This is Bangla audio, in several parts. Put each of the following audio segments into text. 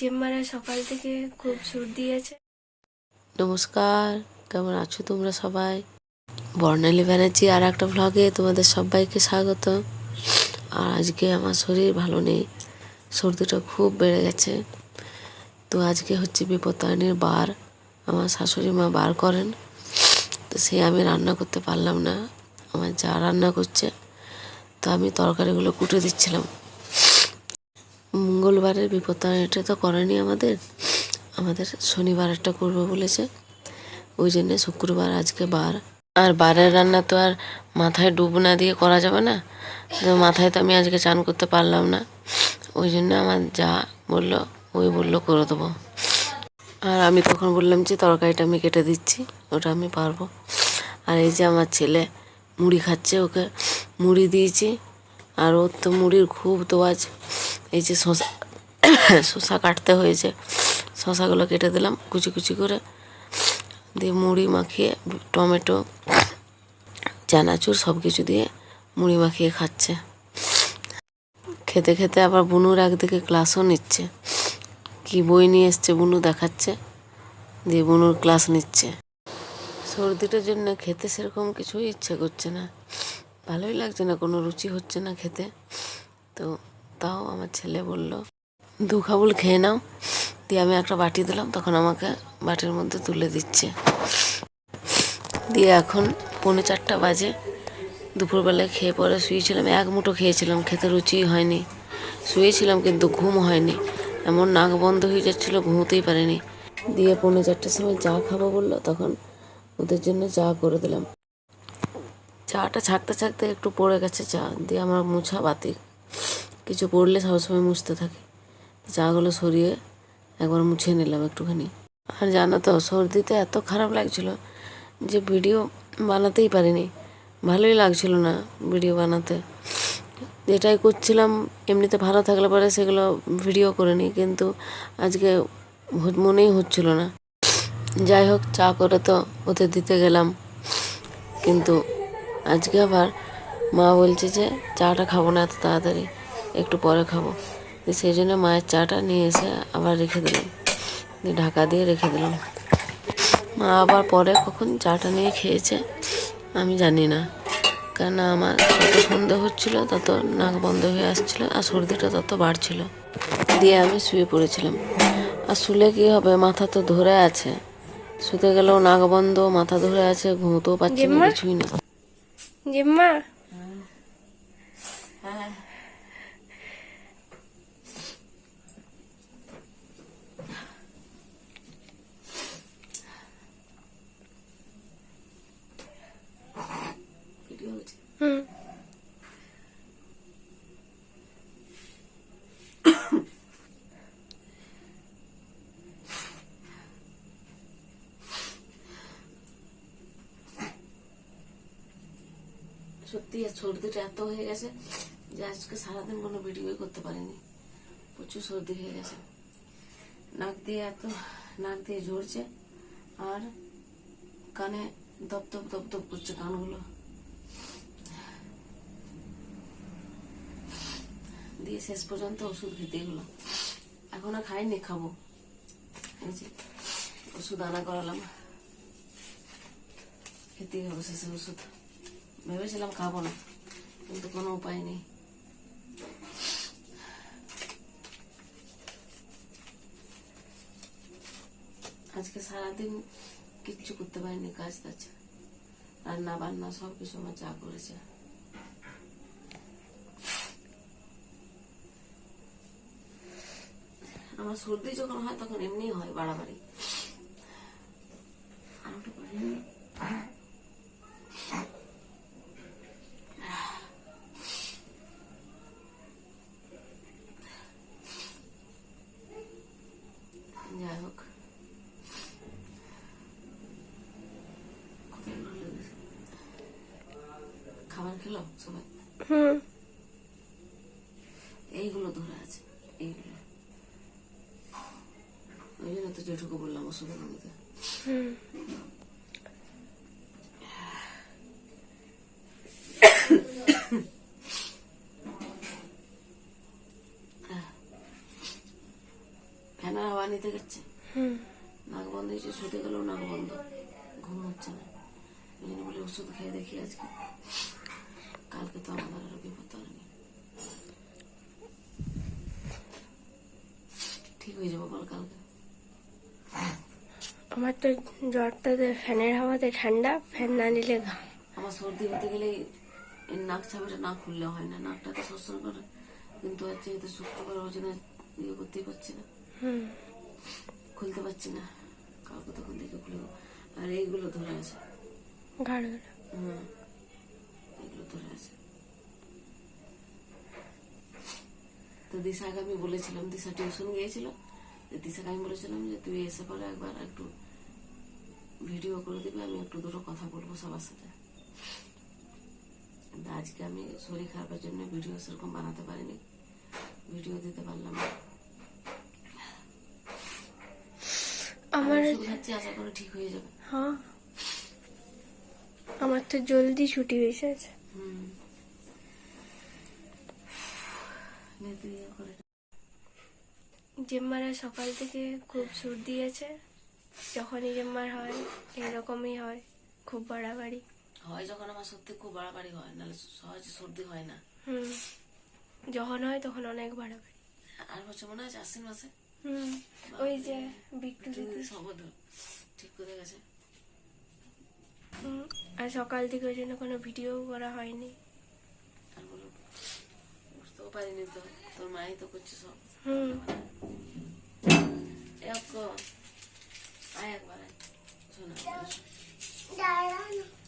জেম্মারা সকাল থেকে খুব সর্দি নমস্কার, কেমন আছো তোমরা সবাই? বর্ণালী ব্যানার্জি আর একটা ভ্লগে তোমাদের সবাইকে স্বাগত। আর আজকে আমার শরীর ভালো নেই, সর্দিটা খুব বেড়ে গেছে। তো আজকে হচ্ছে বিপত্তায়নের বার, আমার শাশুড়ি মা বার করেন। তো সে আমি রান্না করতে পারলাম না, আমার যা রান্না করছে। তো আমি তরকারিগুলো কুটে দিচ্ছিলাম। মঙ্গলবারের বিপত্তায়নটা তো করেনি আমাদের। আমাদের শনিবার একটা করব বলেছে। ওই জন্যে শুক্রবার, আজকে বার। আর বারের রান্না তো আর মাথায় ডুব না দিয়ে করা যাবে না। তো মাথায় তো আমি আজকে চান করতে পারলাম না। ওই জন্য আমার যা বলল, ওই বলল করে দেবো। আর আমি তখন বললাম যে, তরকারিটা আমি কেটে দিচ্ছি, ওটা আমি পারব। আর এই যে আমার ছেলে মুড়ি খাচ্ছে ওকে মুড়ি দিয়েছি। আর ওর তো মুড়ির খুব দোয়াজ এই যে শশা শশা কাটতে হয়েছে। শশাগুলো কেটে দিলাম, কুচি কুচি করে। দিয়ে মুড়ি মাখিয়ে, টমেটো, চানাচুর সব কিছু দিয়ে মুড়ি মাখিয়ে খাচ্ছে। খেতে খেতে আবার বুনুর একদিকে ক্লাসও নিচ্ছে। কি বই নিয়ে এসছে বুনু দেখাচ্ছে। দিয়ে বুনুর ক্লাস নিচ্ছে। সর্দিটার জন্য খেতে সেরকম কিছুই ইচ্ছে করছে না। ভালোই লাগছে না, কোনো রুচি হচ্ছে না খেতে। তো তাও আমার ছেলে বলল, দু খাবুল খেয়ে নাও। দিয়ে আমি একটা বাটি দিলাম, তখন আমাকে বাটির মধ্যে তুলে দিচ্ছে। দিয়ে এখন পৌনে চারটা বাজে। দুপুরবেলায় খেয়ে পরে শুয়েছিলাম, এক মুঠো খেয়েছিলাম, খেতে রুচি হয়নি। শুয়েছিলাম কিন্তু ঘুম হয়নি। এমন নাক বন্ধ হয়ে যাচ্ছিল, ঘুমোতেই পারিনি। দিয়ে পৌনে চারটার সময় চা খাব বলল, তখন ওদের জন্য চা করে দিলাম। চাটা ছাকতে ছাকতে একটু পড়ে গেছে, চা দিয়ে আমার মুছা বাতি। কিছু পড়লে সবসময় মুছতে থাকি। চাগুলো সরিয়ে একবার মুছে নিলাম একটুখানি। আর জানো তো, সর্দিতে এত খারাপ লাগছিল যে ভিডিও বানাতেই পারিনি। ভালোই লাগছিল না ভিডিও বানাতে। যেটাই করছিলাম, এমনিতে ভালো থাকলে পরে সেগুলো ভিডিও করে নিই, কিন্তু আজকে মনেই হচ্ছিল না। যাই হোক, চা করে তো ওতে দিতে গেলাম। কিন্তু আজকে আবার মা বলছে যে চাটা খাব না এত তাড়াতাড়ি একটু পরে খাব। সেই জন্য মায়ের চাটা নিয়ে এসে আবার রেখে দিলাম। দিয়ে ঢাকা দিয়ে রেখে দিলাম। মা আবার পরে কখন চাটা নিয়ে খেয়েছে আমি জানি না। কেননা আমার যত সন্ধে হচ্ছিল তত নাক বন্ধ হয়ে আসছিল আর সর্দিটা তত বাড়ছিল। দিয়ে আমি শুয়ে পড়েছিলাম। আর শুলে কি হবে? মাথা তো ধরে আছে। শুতে গেলেও নাক বন্ধ মাথা ধরে আছে ঘুমোতেও পাচ্ছি না কিছুই না। জেম্মা হুম সত্যি, আর সর্দিটা এত হয়ে গেছে যে আজকে সারাদিন কোনো ভিডিওই করতে পারিনি। প্রচুর সর্দি হয়ে গেছে। নাক দিয়ে এত, নাক দিয়ে ঝরছে আর কানে দপ দপ দপ দপ করছে কানগুলো। দিয়ে শেষ পর্যন্ত ওষুধ খেতে হলো। এখন আর খাইনি, খাব। ওষুধ আনা করালাম। খেতেই হবে শেষে ওষুধ। ভেবেছিলাম খাব না, কিন্তু কোনো উপায় নেই। আজকে সারাদিন কিচ্ছু করতে পারিনি, কাজ টাজ রান্না বান্না সব কিছু আমার চা করেছে। আমার সর্দি যখন হয় তখন এমনি হয় বাড়াবাড়ি। দেখল সবাই। এইগুলো ধরে আছে এইগুলো। ওই জন্য তো জেঠুকে বললাম ওষুধ এনে দিতে ফ্যানের হাওয়া নিতে গেছে। নাক বন্ধ হয়েছে শুতে গেলেও নাক বন্ধ ঘুম হচ্ছে না। ওই জন্য বলে ওষুধ খেয়ে দেখি আজকে। কালকে তো আমাদের আরও বিপদ হয়নি। ঠিক হয়ে যাব বল কালকে। আমার তো জ্বরটাতে ফ্যানের হাওয়াতে ঠান্ডা ফ্যান না নিলে ঘাম আমার সর্দি হতে এই নাক ছাপাটা না খুললে হয় না নাকটাতে শোষণ করে কিন্তু হচ্ছে এতে শুক্তো করে ওই জন্য ইয়ে করতেই পারছি না। হুম। খুলতে পারছি না। কাউকে তখন দেখে খুলে আর এইগুলো ধরে আছে। ঘাড়গুলো হুম। এগুলো ধরে আছে। তো দিশাকে আমি বলেছিলাম দিশা টিউশন গিয়েছিল দিশাকে আমি বলেছিলাম যে তুই এসে পরে একবার একটু ভিডিও করে দিবি আমি একটু দুটো কথা বলব সবার সাথে। আজকে আমি শরীর খারাপের জন্য ভিডিও সেরকম বানাতে পারিনি। ভিডিও দিতে পারলাম না। আমার আশা করে ঠিক হয়ে যাবে। হ্যাঁ। আমার তো জলদি ছুটি হয়েছে তুই ইয়ে জেম্মারা সকাল থেকে খুব সর্দি আছে। যখনই জেম্মার হয় এরকমই হয় খুব বাড়াবাড়ি। হয় যখন আমার সত্যি খুব বাড়াবাড়ি হয় নাহলে সহজে সর্দি হয় না। হুম। যখন হয় তখন অনেক বাড়াবাড়ি। আর বছর মনে আছে আশ্বিন মাসে? হুম। ওই যে বিট্টু সবদ ঠিক করে গেছে। আর সকাল থেকে ওই জন্য কোনো ভিডিও করা হয়নি। বুঝতেও পারিনি তো তোর মাই তো করছে সব। হুম। একবার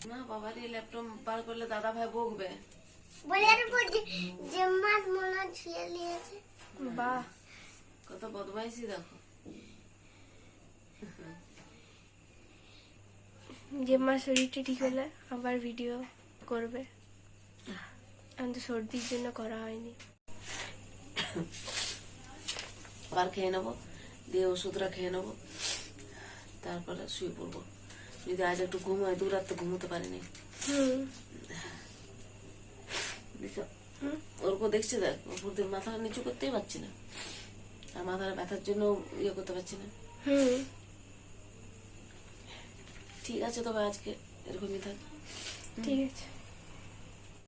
না বাবার এই ল্যাপটপ বার করলে দাদা ভাই বকবে। বলে মাছ মনে ছুঁয়ে নিয়েছে। বাহ। কত বদমাইশি দেখো। জেম্মার শরীরটা ঠিক হলে আবার ভিডিও করবে। আমি তো সর্দির জন্য করা হয়নি। আবার খেয়ে নেব দিয়ে ওষুধটা খেয়ে নেব তারপরে শুয়ে পড়ব। যদি আজ একটু ঘুম হয় দু রাত তো ঘুমোতে পারিনি? ওরকম দেখছে দেখ ওপর দিয়ে মাথাটা নিচু করতেই পারছি না। আর মাথার ব্যথার জন্য ইয়ে করতে পারছি না। হুম। ঠিক আছে তবে আজকে এরকমই থাক। ঠিক আছে।